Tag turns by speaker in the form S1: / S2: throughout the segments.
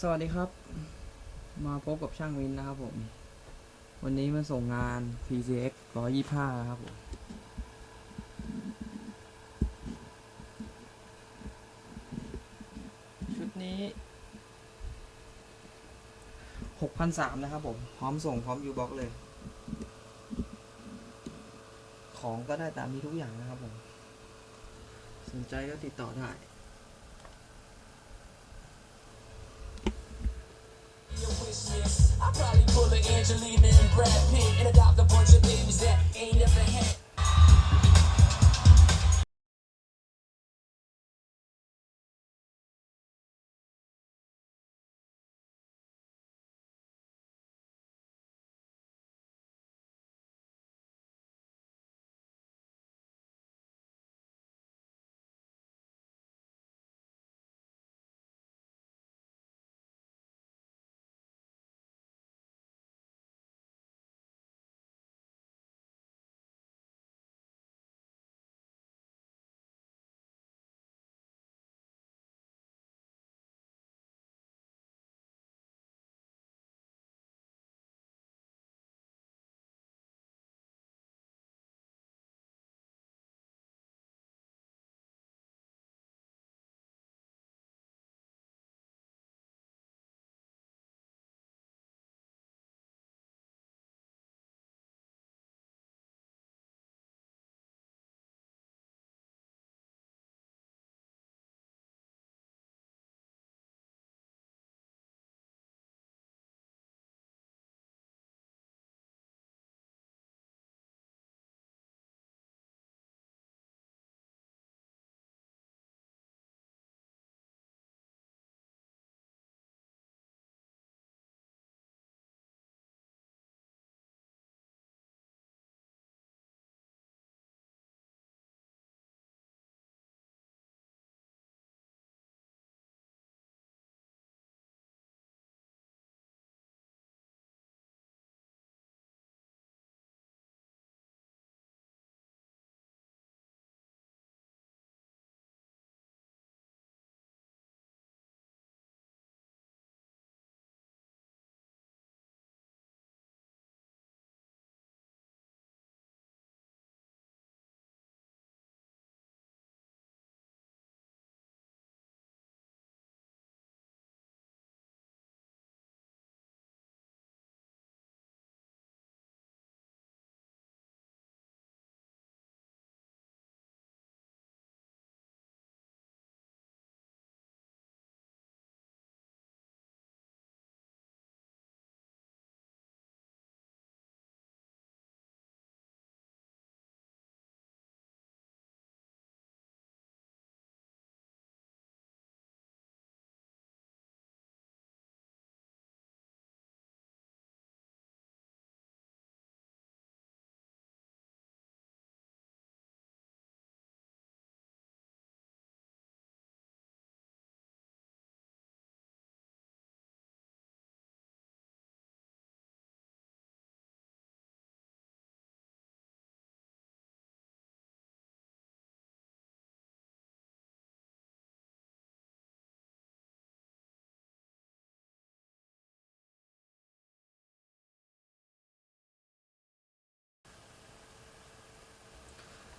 S1: สวัสดีครับ มาพบกับช่างวินนะครับผม วันนี้มาส่งงาน PCX 125 ครับผม ชุดนี้6,300นะครับผม พร้อมส่งพร้อมยูบ็อกเลย ของก็ได้ตามนี้ทุกอย่างนะครับผม สนใจก็ติดต่อได้
S2: I probably pull a Angelina and Brad Pitt and adopt a bunch of babies that ain't never had.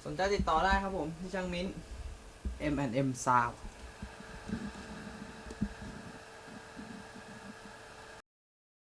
S1: สนใจติดต่อได้ครับผมที่ช่างมิ้น M&M Sound